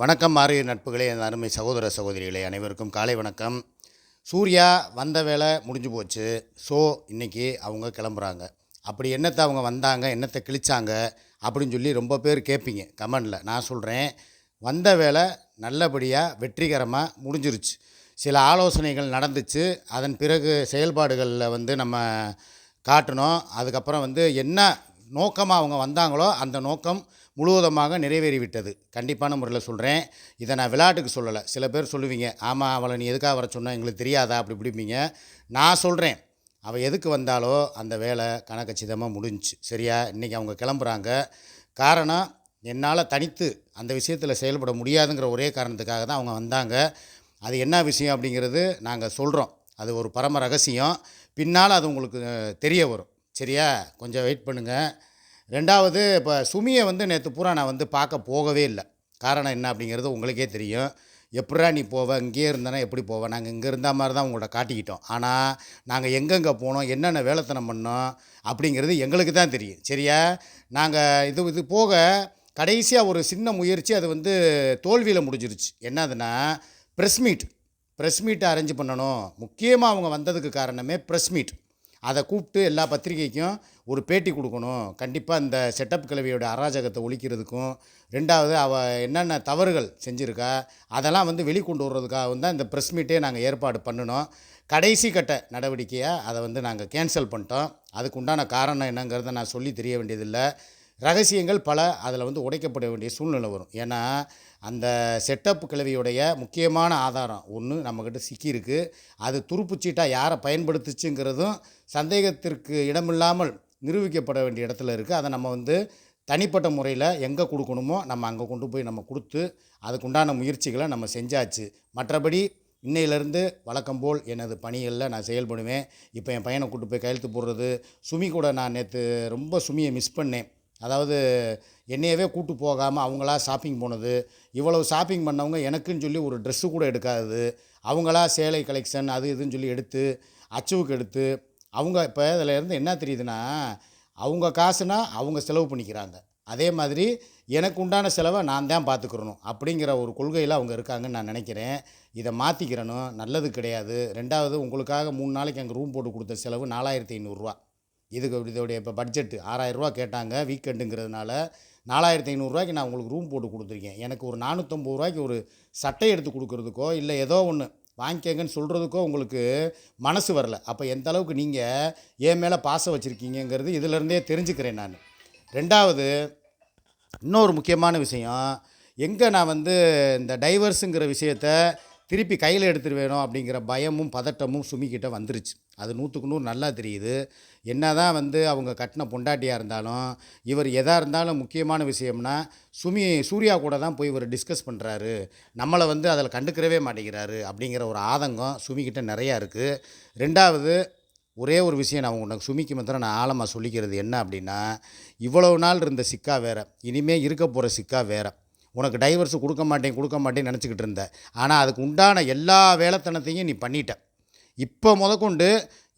வணக்கம் மாறிய நட்புகளே என் அருமை சகோதர சகோதரிகளே அனைவருக்கும் காலை வணக்கம். சூர்யா வந்த வேலை முடிஞ்சு போச்சு. ஸோ இன்றைக்கி அவங்க கிளம்புறாங்க. அப்படி என்னத்தை அவங்க வந்தாங்க என்னத்தை கிழிச்சாங்க அப்படின்னு சொல்லி ரொம்ப பேர் கேட்பீங்க. கமெண்டில். நான் சொல்கிறேன் வந்த வேலை நல்லபடியாக வெற்றிகரமாக முடிஞ்சிருச்சு. சில ஆலோசனைகள் நடந்துச்சு. அதன் பிறகு செயல்பாடுகளில் வந்து நம்ம காட்டணும். அதுக்கப்புறம் வந்து என்ன நோக்கமாக அவங்க வந்தாங்களோ அந்த நோக்கம் முழுவதுமாக நிறைவேறிவிட்டது. கண்டிப்பான முறையில் சொல்கிறேன் இதை நான் விளையாட்டுக்கு சொல்லலை. சில பேர் சொல்லுவீங்க ஆமாம் அவளை நீ எதுக்காக வர சொன்ன? எங்களுக்கு தெரியாதா? அப்படி இப்படிப்பீங்க. நான் சொல்கிறேன் அவள் எதுக்கு வந்தாலோ அந்த வேலை கணக்கச்சிதமாக முடிஞ்சிச்சு. சரியா? இன்றைக்கி அவங்க கிளம்புறாங்க. காரணம் என்னால் தனித்து அந்த விஷயத்தில் செயல்பட முடியாதுங்கிற ஒரே காரணத்துக்காக தான் அவங்க வந்தாங்க. அது என்ன விஷயம் அப்படிங்கிறது நாங்கள் சொல்கிறோம் அது ஒரு பரம ரகசியம். பின்னால் அது உங்களுக்கு தெரிய வரும். சரியா? கொஞ்சம் வெயிட் பண்ணுங்கள் ரெண்டாவது இப்போ சுமியை வந்து நேற்று பூரா நான் வந்து பார்க்க போகவே இல்லை. காரணம் என்ன அப்படிங்கிறது உங்களுக்கே தெரியும். எப்படா நீ போவ? இங்கேயே இருந்தனா எப்படி போவேன் நாங்கள் இங்கே இருந்த மாதிரி தான் உங்கள்ட்ட காட்டிக்கிட்டோம். ஆனால் நாங்கள் எங்கெங்கே போனோம்? என்னென்ன வேலைத்தனம் பண்ணோம்? அப்படிங்கிறது எங்களுக்கு தான் தெரியும். சரியா? நாங்கள் இது இது போக கடைசியாக ஒரு சின்ன முயற்சி அது வந்து தோல்வியில் முடிஞ்சிருச்சு. என்னதுன்னா ப்ரெஸ் மீட் ப்ரெஸ் மீட்டை அரேஞ்ச் பண்ணணும். முக்கியமாக அவங்க வந்ததுக்கு காரணமே ப்ரெஸ் மீட் அதை கூப்பிட்டு எல்லா பத்திரிகைக்கும் ஒரு பேட்டி கொடுக்கணும். கண்டிப்பாக இந்த செட்டப் கிளவியோட அராஜகத்தை ஒழிக்கிறதுக்கும் ரெண்டாவது அவள் என்னென்ன தவறுகள் செஞ்சுருக்கா அதெல்லாம் வந்து வெளிக்கொண்டு வர்றதுக்காகவும் தான் இந்த ப்ரெஸ் மீட்டே நாங்கள் ஏற்பாடு பண்ணினோம். கடைசி கட்ட நடவடிக்கையாக அதை வந்து நாங்கள் கேன்சல் பண்ணிட்டோம். அதுக்கு உண்டான காரணம் என்னங்கிறத நான் சொல்லி தெரிய வேண்டியதில்லை. ரகசியங்கள் பல அதில் வந்து உடைக்கப்பட வேண்டிய சூழ்நிலை வரும். ஏன்னா அந்த செட்டப் கிழவியுடைய முக்கியமான ஆதாரம் ஒன்று நம்மக்கிட்ட சிக்கியிருக்கு. அது துருப்புச்சீட்டாக யாரை பயன்படுத்துச்சுங்கிறதும் சந்தேகத்திற்கு இடமில்லாமல் நிரூபிக்கப்பட வேண்டிய இடத்துல இருக்குது அதை நம்ம வந்து தனிப்பட்ட முறையில் எங்கே கொடுக்கணுமோ நம்ம அங்கே கொண்டு போய் நம்ம கொடுத்து அதுக்குண்டான முயற்சிகளை நம்ம செஞ்சாச்சு. மற்றபடி இன்னையிலேருந்து வழக்கம் போல் எனது பணிகளில் நான் செயல்படுவேன். இப்போ என் பையனை கூட்டு போய் கையெழுத்து போடுறது சுமி கூட நான் நேற்று ரொம்ப சுமியை மிஸ் பண்ணேன். அதாவது என்னையவே கூட்டு போகாமல் அவங்களா ஷாப்பிங் போனது. இவ்வளவு ஷாப்பிங் பண்ணவங்க எனக்குன்னு சொல்லி ஒரு ட்ரெஸ்ஸு கூட எடுக்காதது. அவங்களா சேலை கலெக்ஷன் அது இதுன்னு சொல்லி எடுத்து அச்சுவுக்கு எடுத்து அவங்க இப்போ இதில் இருந்து என்ன தெரியுதுன்னா அவங்க காசுனா அவங்க செலவு பண்ணிக்கிறாங்க. அதே மாதிரி எனக்கு உண்டான செலவை நான் தான் பார்த்துக்கிறணும் அப்படிங்கிற ஒரு கொள்கையில் அவங்க இருக்காங்கன்னு நான் நினைக்கிறேன். இதை மாற்றிக்கிறணும் நல்லது கிடையாது. ரெண்டாவது உங்களுக்காக மூணு நாளைக்கு அங்கே ரூம் போட்டு கொடுத்த செலவு நாலாயிரத்தி ஐநூறுரூவா இதுக்கு இதோடைய இப்போ பட்ஜெட்டு ஆறாயிரரூவா கேட்டாங்க வீக்கெண்டுங்கிறதுனால நாலாயிரத்தி ஐநூறுரூவாய்க்கு நான் உங்களுக்கு ரூம் போட்டு கொடுத்துருக்கேன். எனக்கு ஒரு நானூற்றம்பது ரூபாய்க்கு ஒரு சட்டை எடுத்து கொடுக்குறதுக்கோ இல்லை ஏதோ ஒன்று வாங்கிக்கங்கன்னு சொல்கிறதுக்கோ உங்களுக்கு மனசு வரல. அப்போ எந்த அளவுக்கு நீங்கள் என் மேலே பாசம் வச்சுருக்கீங்கங்கிறது இதிலேருந்தே தெரிஞ்சுக்கிறேன் நான். ரெண்டாவது இன்னொரு முக்கியமான விஷயம் எங்கே நான் வந்து இந்த டைவர்ஸுங்கிற விஷயத்த திருப்பி கையில் எடுத்துருவேணும் அப்படிங்கிற பயமும் பதட்டமும் சுமிக்கிட்ட வந்துருச்சு. அது நூற்றுக்கு நூறு நல்லா தெரியுது. என்ன தான் வந்து அவங்க கட்டின பொண்டாட்டியாக இருந்தாலும் இவர் எதாக இருந்தாலும் முக்கியமான விஷயம்னா சுமி சூர்யா கூட தான் போய் இவர் டிஸ்கஸ் பண்ணுறாரு நம்மளை வந்து அதில் கண்டுக்கிறவே மாட்டேங்கிறாரு அப்படிங்கிற ஒரு ஆதங்கம் சுமிக்கிட்ட நிறையா இருக்குது ரெண்டாவது ஒரே ஒரு விஷயம் நான் உனக்கு சுமிக்கு மாத்திரம் நான் ஆழமாக சொல்லிக்கிறது என்ன அப்படின்னா இவ்வளவு நாள் இருந்த சிக்கா வேற இனிமேல் இருக்க போகிற சிக்கா வேற. உனக்கு டைவர்ஸ் கொடுக்க மாட்டேன் கொடுக்க மாட்டேன்னு நினச்சிக்கிட்டு இருந்த. ஆனால் அதுக்கு உண்டான எல்லா வேலைத்தனத்தையும் நீ பண்ணிட்ட. இப்போ முதற்கொண்டு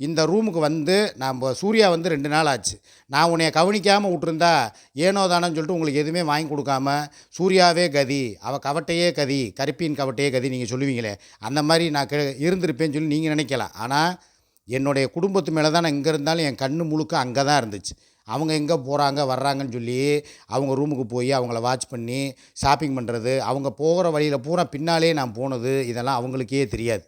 இந்த ரூமுக்கு வந்து நான் சூர்யா வந்து ரெண்டு நாள் ஆச்சு. நான் உன்னைய கவனிக்காமல் விட்டுருந்தா ஏனோ தானோன்னு சொல்லிட்டு உங்களுக்கு எதுவுமே வாங்கி கொடுக்காம சூர்யாவே கதி அவள் கவட்டையே கதி கருப்பின் கவட்டையே கதி நீங்கள் சொல்லுவீங்களே அந்த மாதிரி நான் கெ இருந்திருப்பேன்னு சொல்லி நீங்கள் நினைக்கலாம். ஆனால் என்னுடைய குடும்பத்து மேலே தான் நான் இங்கே இருந்தாலும் என் கண்ணு முழுக்க அங்கே தான் இருந்துச்சு. அவங்க எங்கே போகிறாங்க வர்றாங்கன்னு சொல்லி அவங்க ரூமுக்கு போய் அவங்கள வாட்ச் பண்ணி ஷாப்பிங் பண்ணுறது அவங்க போகிற வழியில் பூரா பின்னாலே நான் போனது இதெல்லாம் அவங்களுக்கே தெரியாது.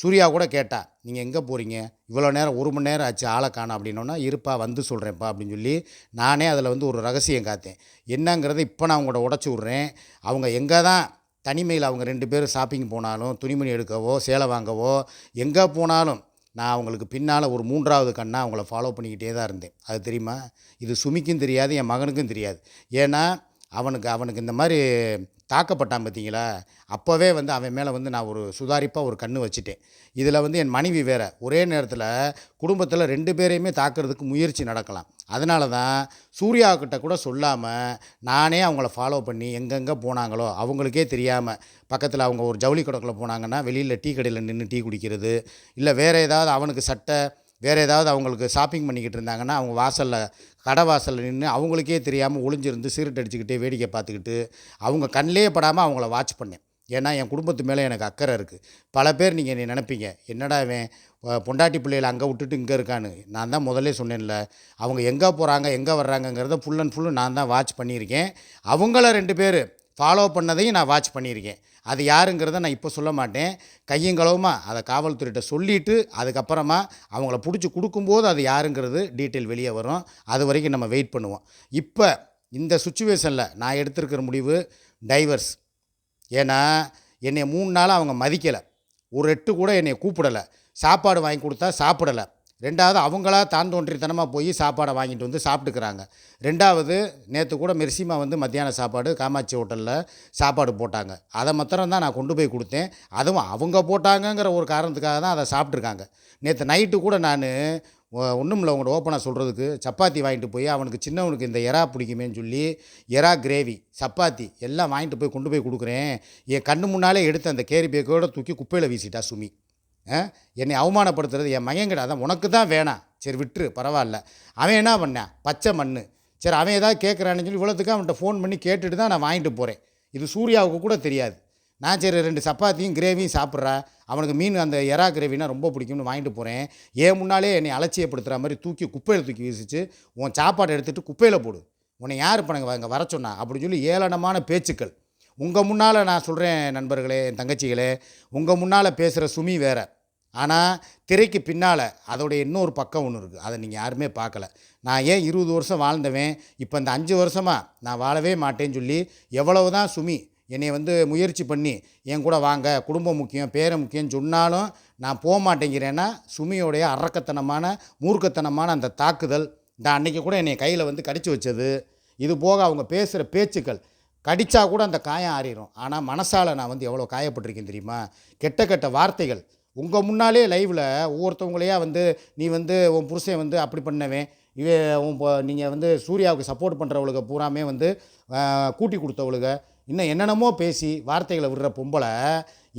சூர்யா கூட கேட்டா நீங்கள் எங்கே போகிறீங்க? இவ்வளோ நேரம் ஒரு மணி நேரம் ஆச்சு ஆளை காணும் அப்படின்னோன்னா இருப்பா வந்து சொல்கிறேன்ப்பா அப்படின்னு சொல்லி நானே அதில் வந்து ஒரு ரகசியம் காத்தேன். என்னங்கிறத இப்போ நான் உங்களோட உடச்சி விட்றேன். அவங்க எங்கே தான் தனிமையில் அவங்க ரெண்டு பேரும் ஷாப்பிங் போனாலும் துணிமணி எடுக்கவோ சேலை வாங்கவோ எங்கே போனாலும் நான் அவங்களுக்கு பின்னால் ஒரு மூன்றாவது கண்ணாக அவங்கள ஃபாலோ பண்ணிக்கிட்டே தான் இருந்தேன். அது தெரியுமா? இது சுமிக்கும் தெரியாது என் மகனுக்கும் தெரியாது. ஏன்னா அவனுக்கு அவனுக்கு இந்த மாதிரி தாக்கப்பட்டான் பார்த்தீங்களா? அப்போவே வந்து அவன் மேலே வந்து நான் ஒரு சுதாரிப்பாக ஒரு கண்ணு வச்சுட்டேன். இதில் வந்து என் மனைவி வேறு. ஒரே நேரத்தில் குடும்பத்தில் ரெண்டு பேரையுமே தாக்குறதுக்கு முயற்சி நடக்கலாம். அதனால தான் சூர்யா கிட்ட கூட சொல்லாமல் நானே அவங்கள ஃபாலோ பண்ணி எங்கெங்கே போனாங்களோ அவங்களுக்கே தெரியாமல் பக்கத்தில் அவங்க ஒரு ஜவுளி கடக்கில் போனாங்கன்னா வெளியில் டீ கடையில் நின்று டீ குடிக்கிறது இல்லை வேறு ஏதாவது அவனுக்கு சட்டை வேறு ஏதாவது அவங்களுக்கு ஷாப்பிங் பண்ணிக்கிட்டு இருந்தாங்கன்னா அவங்க வாசலில் கடை வாசலில் நின்று அவங்களுக்கே தெரியாமல் ஒளிஞ்சிருந்து சீரட் அடிச்சுக்கிட்டே வேடிக்கை பார்த்துக்கிட்டு அவங்க கண்ணிலே படாமல் அவங்கள வாட்ச் பண்ணேன். ஏன்னா என் குடும்பத்து மேலே எனக்கு அக்கறை இருக்குது பல பேர் நீங்கள் நீ நினப்பீங்க என்னடா இவன் பொண்டாட்டி பிள்ளைகளை அங்கே விட்டுட்டு இங்கே இருக்கான்னு? நான் தான் முதல்ல சொன்னேன்ல அவங்க எங்கே போகிறாங்க எங்கே வர்றாங்கங்கிறத ஃபுல் அண்ட் ஃபுல்லு நான் தான் வாட்ச் பண்ணியிருக்கேன். அவங்கள ரெண்டு பேர் ஃபாலோ பண்ணதையும் நான் வாட்ச் பண்ணியிருக்கேன். அது யாருங்கிறத நான் இப்போ சொல்ல மாட்டேன். கையங்களவுமா அதை காவல்துறையிட்ட சொல்லிவிட்டு அதுக்கப்புறமா அவங்கள பிடிச்சி கொடுக்கும்போது அது யாருங்கிறது டீட்டெயில் வெளியே வரும். அது வரைக்கும் நம்ம வெயிட் பண்ணுவோம். இப்போ இந்த சுச்சுவேஷனில் நான் எடுத்திருக்கிற முடிவு டைவர்ஸ். ஏன்னா என்னை மூணு நாளாக அவங்க மதிக்கலை. ஒரு எட்டு கூட என்னை கூப்பிடலை. சாப்பாடு வாங்கி கொடுத்தா சாப்பிடலை. ரெண்டாவது அவங்களா தான் தோன்றித்தனமாக போய் சாப்பாடை வாங்கிட்டு வந்து சாப்பிட்டுக்கிறாங்க. ரெண்டாவது நேற்று கூட மெர்சிமா வந்து மத்தியான சாப்பாடு காமாட்சி ஹோட்டலில் சாப்பாடு போட்டாங்க. அதை மாத்திரம் தான் நான் கொண்டு போய் கொடுத்தேன். அதுவும் அவங்க போட்டாங்கங்கிற ஒரு காரணத்துக்காக தான் அதை சாப்பிட்ருக்காங்க நேற்று நைட்டு கூட நான் ஒன்றும் இல்லை உங்கள்கிட்ட ஓப்பனாக சொல்கிறதுக்கு சப்பாத்தி வாங்கிட்டு போய் அவனுக்கு சின்னவனுக்கு இந்த எறா பிடிக்குமேன்னு சொல்லி எறா கிரேவி சப்பாத்தி எல்லாம் வாங்கிட்டு போய் கொண்டு போய் கொடுக்குறேன். என் கண்ணு முன்னாலே எடுத்து அந்த கேரி பேக்கோட தூக்கி குப்பையில் வீசிட்டா சுமி. என்னை அவமானப்படுத்துறது என் மகன் கிடையாது அதான் உனக்கு தான் வேணாம் சரி விட்டுரு பரவாயில்ல. அவன் என்ன பண்ணான் பச்சை மண் சரி அவன் ஏதாவது கேட்குறான்னு சொல்லி இவ்வளோத்துக்கு அவன்கிட்ட ஃபோன் பண்ணி கேட்டுட்டு தான் நான் வாங்கிட்டு போகிறேன் இது சூர்யாவுக்கு கூட தெரியாது. நான் சரி ரெண்டு சப்பாத்தியும் கிரேவியும் சாப்பிட்றா. அவனுக்கு மீன் அந்த எறா கிரேவினா ரொம்ப பிடிக்கும்னு வாங்கிட்டு போகிறேன் ஏன் முன்னாலே என்னை அலட்சியப்படுத்துகிற மாதிரி தூக்கி குப்பையில் தூக்கி வீசிச்சு உன் சாப்பாடு எடுத்துகிட்டு குப்பையில் போடு. உன்னை யார் இப்போ நாங்கள் இங்கே வர சொன்னா? அப்படின்னு சொல்லி ஏளனமான பேச்சுக்கள். உங்கள் முன்னால் நான் சொல்கிறேன் நண்பர்களே என் தங்கச்சிகளே உங்கள் முன்னால் பேசுகிற சுமி வேறு. ஆனால் திரைக்கு பின்னால் அதோடைய இன்னொரு பக்கம் ஒன்று இருக்குது அதை நீங்கள் யாருமே பார்க்கல. நான் ஏன் இருபது வருஷம் வாழ்ந்தவன்? இப்போ இந்த அஞ்சு வருஷமாக நான் வாழவே மாட்டேன்னு சொல்லி எவ்வளவு தான் சுமி என்னை வந்து முயற்சி பண்ணி என் கூட வாங்க குடும்பம் முக்கியம் பேரை முக்கியம்னு சொன்னாலும் நான் போக மாட்டேங்கிறேன்னா சுமியோடைய அரக்கத்தனமான மூர்க்கத்தனமான அந்த தாக்குதல் இந்த அன்றைக்கி கூட என்னை கையில் வந்து கடிச்சு வச்சது. இது போக அவங்க பேசுகிற பேச்சுக்கள் கடித்தா கூட அந்த காயம் ஆறிடும் ஆனால் மனசால் நான் வந்து எவ்வளோ காயப்பட்டிருக்கேன் தெரியுமா? கெட்ட கெட்ட வார்த்தைகள் உங்கள் முன்னாலே லைவில் ஒவ்வொருத்தவங்களையா வந்து நீ வந்து உன் புருஷன் வந்து அப்படி பண்ணவேன். இவே உன் நீங்கள் வந்து சூர்யாவுக்கு சப்போர்ட் பண்ணுறவளுக பூராமே வந்து கூட்டி கொடுத்தவளுக. இன்னும் என்னென்னமோ பேசி வார்த்தைகளை விடுற பொம்பளை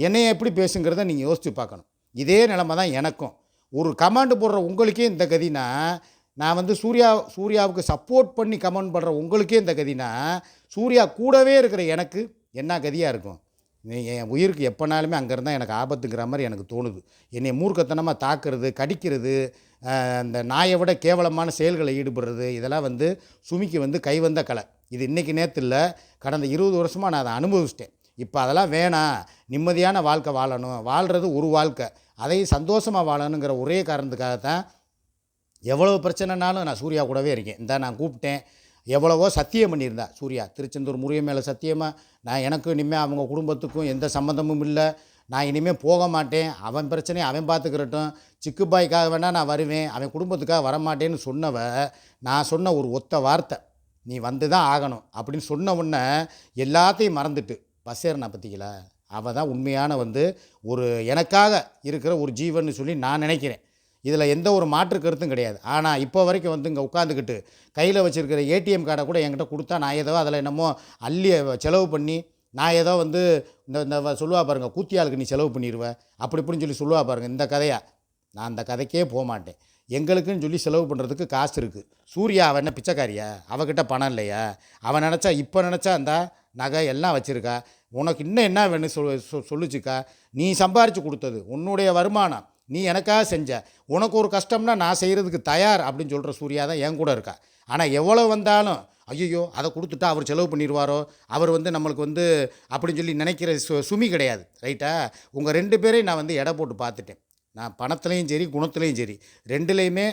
என்னை எப்படி பேசுங்கிறத நீங்கள் யோசித்து பார்க்கணும். இதே நிலமை தான் எனக்கும். ஒரு கமாண்டு போடுற உங்களுக்கே இந்த கதினா நான் வந்து சூர்யா சூர்யாவுக்கு சப்போர்ட் பண்ணி கமெண்ட் பண்ணுற உங்களுக்கே இந்த கதினா சூர்யா கூடவே இருக்கிற எனக்கு என்ன கதியாக இருக்கும்? என் உயிருக்கு எப்போனாலுமே அங்கே இருந்தால் எனக்கு ஆபத்துங்கிற மாதிரி எனக்கு தோணுது. என்னை மூர்க்கத்தனமாக தாக்குறது கடிக்கிறது அந்த நாயை விட கேவலமான செயல்களை ஈடுபடுறது இதெல்லாம் வந்து சுமிக்கு வந்து கைவந்த கலை. இது இன்றைக்கி நேற்று இல்லை கடந்த இருபது வருஷமாக நான் அதை அனுபவிச்சிட்டேன். இப்போ அதெல்லாம் வேணாம். நிம்மதியான வாழ்க்கை வாழணும். வாழ்கிறது ஒரு வாழ்க்கை. அதை சந்தோஷமாக வாழணுங்கிற ஒரே காரணத்துக்காக தான் எவ்வளோ பிரச்சனைனாலும் நான் சூர்யா கூடவே இருக்கேன். இந்த நான் கூப்பிட்டேன். எவ்வளவோ சத்தியம் பண்ணியிருந்தா. சூர்யா திருச்செந்தூர் முருகன் மேலே சத்தியமாக நான் எனக்கு இனிமேல் அவங்க குடும்பத்துக்கும் எந்த சம்மந்தமும் இல்லை. நான் இனிமேல் போக மாட்டேன். அவன் பிரச்சனையை அவன் பார்த்துக்கிறட்டும் சிக்குப்பாய்க்காக வேணால் நான் வருவேன். அவன் குடும்பத்துக்காக வரமாட்டேன்னு சொன்னவ நான் சொன்ன ஒரு ஒத்த வார்த்தை நீ வந்து தான் ஆகணும். அப்படின்னு சொன்ன உடனே எல்லாத்தையும் மறந்துட்டு பஸ் நான் பற்றிக்கல அவள் தான் உண்மையான வந்து ஒரு எனக்காக இருக்கிற ஒரு ஜீவன்னு சொல்லி நான் நினைக்கிறேன். இதில் எந்த ஒரு மாற்று கருத்தும் கிடையாது. ஆனால் இப்போ வரைக்கும் வந்து இங்கே உட்காந்துக்கிட்டு கையில் வச்சுருக்கிற ஏடிஎம் கார்டை கூட என்கிட்ட கொடுத்தா நான் ஏதோ அதில் என்னமோ அள்ளி செலவு பண்ணி நான் ஏதோ வந்து இந்த இந்த சொல்லுவா பாருங்கள் கூத்தியாளுக்கு நீ செலவு பண்ணிடுவேன் அப்படி இப்படின்னு சொல்லி சொல்லுவா பாருங்கள் இந்த கதையாக நான் அந்த கதைக்கே போக மாட்டேன். எங்களுக்குன்னு சொல்லி செலவு பண்ணுறதுக்கு காசு இருக்குது சூர்யா அவன் என்ன பிச்சைக்காரியா? அவகிட்ட பணம் இல்லையா? அவன் நினச்சா இப்போ நினச்சா அந்த நகை எல்லாம் வச்சுருக்கா? உனக்கு இன்னும் என்ன வேணும் சொல் சொ- சொல்லுச்சுக்கா? நீ சம்பாரித்து கொடுத்தது உன்னுடைய வருமானம். நீ எனக்காக செஞ்ச. உனக்கு ஒரு கஷ்டம்னா நான் செய்கிறதுக்கு தயார் அப்படின்னு சொல்கிற சூர்யா தான் என் கூட இருக்கா. ஆனால் எவ்வளோ வந்தாலும் ஐயோ அதை கொடுத்துட்டா அவர் செலவு பண்ணிடுவாரோ? அவர் வந்து நம்மளுக்கு வந்து அப்படின்னு சொல்லி நினைக்கிற சு சுமி கிடையாது. ரைட்டா உங்கள் ரெண்டு பேரையும் நான் வந்து எடை போட்டு பார்த்துட்டேன். நான் பணத்துலேயும் சரி குணத்துலேயும் சரி. ரெண்டுலேயுமே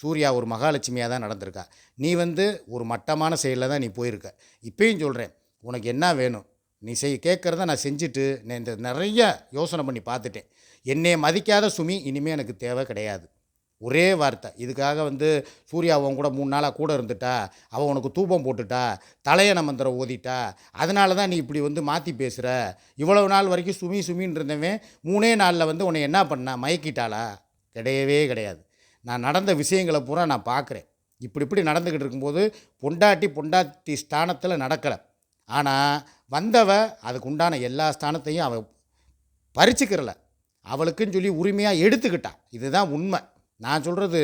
சூர்யா ஒரு மகாலட்சுமியாக தான் நடந்திருக்கா. நீ வந்து ஒரு மட்டமான செயலில் தான் நீ போயிருக்க. இப்பயும் சொல்கிறேன் உனக்கு என்ன வேணும்? நீ செய் கேட்குறத நான் செஞ்சுட்டு நான் இந்த நிறைய யோசனை பண்ணி பார்த்துட்டேன். என்னை மதிக்காத சுமி இனிமேல் எனக்கு தேவை கிடையாது. ஒரே வார்த்தை. இதுக்காக வந்து சூர்யா அவன் கூட மூணு நாளாக கூட இருந்துட்டா அவன் உனக்கு தூபம் போட்டுட்டா தலையண மந்திரம் ஓதிட்டா அதனால தான் நீ இப்படி வந்து மாற்றி பேசுகிற இவ்வளவு நாள் வரைக்கும் சுமி சுமின்னு இருந்தவன் மூணே நாளில் வந்து உன்னை என்ன பண்ணா மயக்கிட்டாளா? கிடையவே கிடையாது. நான் நடந்த விஷயங்களை பூரா நான் பார்க்குறேன் இப்படி இப்படி நடந்துக்கிட்டு இருக்கும்போது பொண்டாட்டி பொண்டாட்டி ஸ்தானத்தில் நடக்கலை. ஆனால் வந்தவ அதுக்கு உண்டான எல்லா ஸ்தானத்தையும் அவள் பறிச்சுக்கிறலை. அவளுக்குன்னு சொல்லி உரிமையாக எடுத்துக்கிட்டான் இதுதான் உண்மை. நான் சொல்கிறது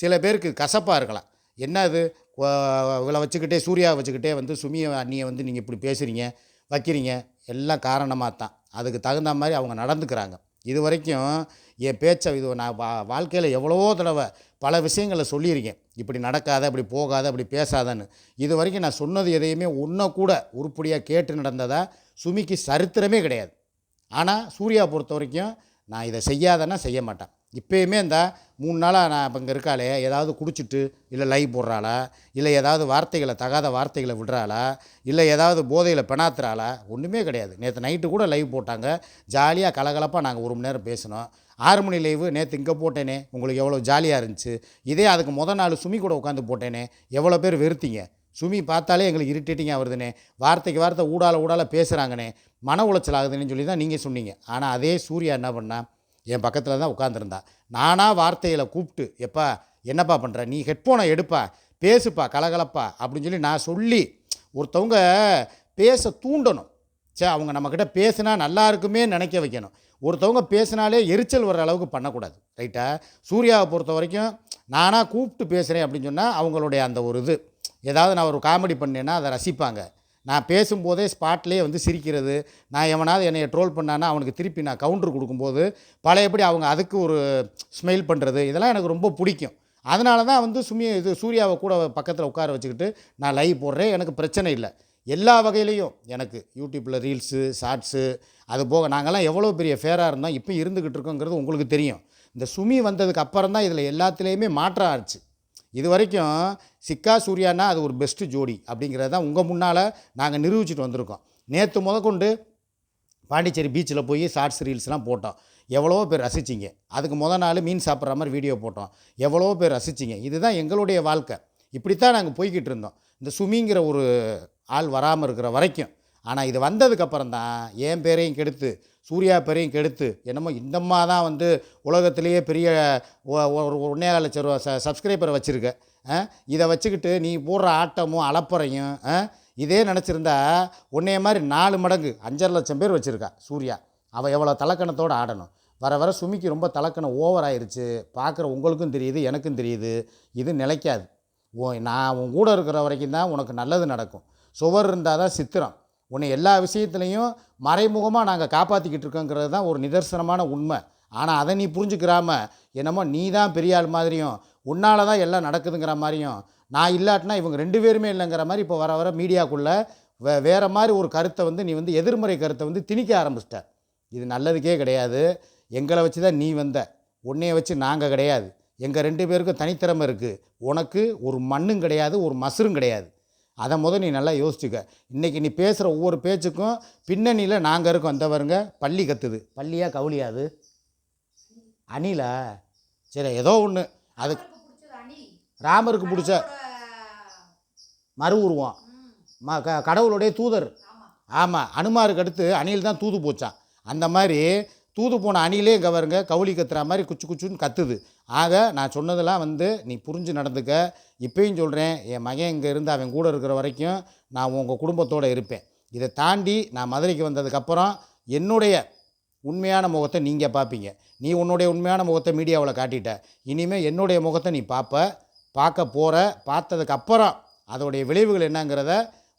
சில பேருக்கு கசப்பாக இருக்கலாம். என்ன அது? இவளை வச்சுக்கிட்டே சூர்யாவை வச்சுக்கிட்டே வந்து சுமியை அண்ணியை வந்து நீங்கள் இப்படி பேசுகிறீங்க வைக்கிறீங்க எல்லாம் காரணமாக தான். அதுக்கு தகுந்த மாதிரி அவங்க நடந்துக்கிறாங்க. இது வரைக்கும் என் பேச்சை இது நான் வா வாழ்க்கையில் எவ்வளவோ தடவை பல விஷயங்களை சொல்லியிருக்கேன். இப்படி நடக்காத இப்படி போகாத இப்படி பேசாதன்னு. இது வரைக்கும் நான் சொன்னது எதையுமே ஒன்றை கூட உருப்படியாக கேட்டு நடந்ததாக சுமிக்கு சரித்திரமே கிடையாது. ஆனால் சூர்யா பொறுத்த வரைக்கும் நான் இதை செய்யாதன்னா செய்ய மாட்டேன். இப்போயுமே இந்த மூணு நாளாக நான் இப்போ இங்கே இருக்காளே ஏதாவது குடிச்சிட்டு இல்லை லைவ் போடுறாளா இல்லை ஏதாவது வார்த்தைகளை தகாத வார்த்தைகளை விடுறாளா இல்லை ஏதாவது போதையில் பெணாத்துறாளா ஒன்றுமே கிடையாது. நேற்று நைட்டு கூட லைவ் போட்டாங்க. ஜாலியாக கலகலப்பாக நாங்கள் ஒரு மணி நேரம் பேசினோம். ஆறு மணி லைவு நேற்று இங்கே போட்டேனே உங்களுக்கு எவ்வளோ ஜாலியாக இருந்துச்சு இதே அதுக்கு முதல் நாள் சுமி கூட உட்காந்து போட்டேனே எவ்வளோ பேர் வெறுத்தீங்க. சுமி பார்த்தாலே எங்களுக்கு இரிட்டேட்டிங்காக வருதுன்னே வார்த்தைக்கு வார்த்தை ஊடால ஊடால பேசுகிறாங்கண்ணே மன உளைச்சல் ஆகுதுன்னு சொல்லி தான் நீங்கள் சொன்னீங்க. ஆனால் அதே சூர்யா என்ன பண்ணா? என் பக்கத்தில் தான் உட்காந்துருந்தா நானாக வார்த்தையில் கூப்பிட்டு எப்பா என்னப்பா பண்ணுற நீ ஹெட்ஃபோனை எடுப்பா பேசுப்பா கலகலப்பா அப்படின்னு சொல்லி நான் சொல்லி ஒருத்தவங்க பேச தூண்டணும். சே அவங்க நம்மக்கிட்ட பேசினா நல்லா இருக்குமே நினைக்க வைக்கணும். ஒருத்தவங்க பேசினாலே எரிச்சல் வர்ற அளவுக்கு பண்ணக்கூடாது. ரைட்டா? சூர்யாவை பொறுத்த வரைக்கும் நானாக கூப்பிட்டு பேசுகிறேன் அப்படின்னு சொன்னால் அவங்களுடைய அந்த ஒரு இது. ஏதாவது நான் ஒரு காமெடி பண்ணேன்னா அதை ரசிப்பாங்க. நான் பேசும்போதே ஸ்பாட்லேயே வந்து சிரிக்கிறது. நான் எவனாவது என்னை ட்ரோல் பண்ணானா அவனுக்கு திருப்பி நான் கவுண்டர் கொடுக்கும்போது பழையபடி அவங்க அதுக்கு ஒரு ஸ்மைல் பண்ணுறது இதெல்லாம் எனக்கு ரொம்ப பிடிக்கும். அதனால தான் வந்து சுமி இது சூர்யாவை கூட பக்கத்தில் உட்கார வச்சுக்கிட்டு நான் லைவ் போடுறேன். எனக்கு பிரச்சனை இல்லை. எல்லா வகையிலையும் எனக்கு யூடியூப்பில் ரீல்ஸு ஷார்ட்ஸு அது போக நாங்கள்லாம் எவ்வளோ பெரிய ஃபேராக இருந்தோம். இப்போ இருந்துக்கிட்டு இருக்கோங்கிறது உங்களுக்கு தெரியும். இந்த சுமி வந்ததுக்கு அப்புறம் தான் இதில் எல்லாத்துலேயுமே மாற்றம் ஆச்சு. இது வரைக்கும் சிக்கா சூர்யானா அது ஒரு பெஸ்ட்டு ஜோடி அப்படிங்கிறது தான் உங்கள் முன்னால் நாங்கள் நிரூபிச்சிட்டு வந்திருக்கோம். நேற்று முதற்கொண்டு பாண்டிச்சேரி பீச்சில் போய் ஷார்ட்ஸ் ரீல்ஸ்லாம் போட்டோம். எவ்வளோ பேர் ரசிச்சிங்க. அதுக்கு முத நாள் மீன் சாப்பிட்ற மாதிரி வீடியோ போட்டோம். எவ்வளோ பேர் ரசிச்சிங்க. இதுதான் எங்களுடைய வாழ்க்கை. இப்படித்தான் நாங்கள் போய்கிட்டு இருந்தோம். இந்த சுமிங்கிற ஒரு ஆள் வராமல் இருக்கிற வரைக்கும். ஆனால் இது வந்ததுக்கப்புறம் தான் என் பேரையும் கெடுத்து சூர்யா பெரியும் கெடுத்து என்னமோ இந்தம்மா தான் வந்து உலகத்திலேயே பெரிய ஒ- ஒரு ஒன்றே கால் லட்ச ரூபா ச சப்ஸ்கிரைபரை வச்சுருக்க. இதை வச்சுக்கிட்டு நீ போடுற ஆட்டமும் அலப்பறையும் ஆ? இதே நினச்சிருந்தா உன்னைய மாதிரி நாலு மடங்கு அஞ்சரை லட்சம் பேர் வச்சுருக்கா சூர்யா. அவள் எவ்வளோ தலக்கணத்தோடு ஆடணும். வர வர சுமிக்கு ரொம்ப தலக்கணம் ஓவர் ஆயிடுச்சு பார்க்குற உங்களுக்கும் தெரியுது எனக்கும் தெரியுது. இது நிலைக்காது. ஓ நான் உன் கூட இருக்கிற வரைக்கும் தான் உனக்கு நல்லது நடக்கும். சுவர் இருந்தால் தான் சித்திரம். உன்னை எல்லா விஷயத்துலையும் மறைமுகமாக நாங்கள் காப்பாற்றிக்கிட்டு இருக்கோங்கிறது தான் ஒரு நிதர்சனமான உண்மை. ஆனால் அதை நீ புரிஞ்சுக்கிறாம என்னமோ நீ தான் பெரிய ஆள் மாதிரியும் உன்னால தான் எல்லாம் நடக்குதுங்கிற மாதிரியும் நான் இல்லாட்டினா இவங்க ரெண்டு பேருமே இல்லைங்கிற மாதிரி இப்போ வர வர மீடியாக்குள்ளே வே வேறு மாதிரி ஒரு கருத்தை வந்து நீ வந்து எதிர்மறை கருத்தை வந்து திணிக்க ஆரம்பிச்சிட்ட. இது நல்லதுக்கே கிடையாது. எங்களை வச்சு தான் நீ வந்த. உன்னைய வச்சு நாங்கள் கிடையாது. எங்கள் ரெண்டு பேருக்கும் தனித்திறமை இருக்குது உனக்கு ஒரு மண்ணும் கிடையாது ஒரு மசரும் கிடையாது. அதை முத நீ நல்லா யோசிச்சுக்க. இன்றைக்கி நீ பேசுகிற ஒவ்வொரு பேச்சுக்கும் பின்னணியில் நாங்கள் இருக்கோம். அந்த வருங்க பள்ளி கத்துது. பள்ளியா கவுளியாது அணிலா? சரி ஏதோ ஒன்று அது ராமருக்கு பிடிச்ச மறு உருவம். ம. க கடவுளுடைய தூதர். ஆமாம் அனுமாருக்கு அடுத்து அணில் தான் தூது போச்சான். அந்த மாதிரி தூது போன அணிலே இங்கே வருங்க கவுளி கத்துற மாதிரி குச்சு குச்சுன்னு கத்துது. ஆக நான் சொன்னதெல்லாம் வந்து நீ புரிஞ்சு நடந்துக்க. இப்பயும் சொல்கிறேன் என் மகன் இங்கே இருந்து அவன் கூட இருக்கிற வரைக்கும் நான் உங்கள் குடும்பத்தோடு இருப்பேன். இதை தாண்டி நான் மதுரைக்கு வந்ததுக்கப்புறம் என்னுடைய உண்மையான முகத்தை நீங்கள் பார்ப்பீங்க நீ உன்னுடைய உண்மையான முகத்தை மீடியாவில் காட்டிட்ட. இனிமேல் என்னுடைய முகத்தை நீ பார்ப்ப பார்க்க போகிற பார்த்ததுக்கப்புறம் அதோடைய விளைவுகள் என்னங்கிறத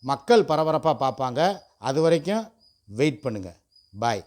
மக்கள் பரபரப்பாக பார்ப்பாங்க அது வரைக்கும் வெயிட் பண்ணுங்கள் பாய்.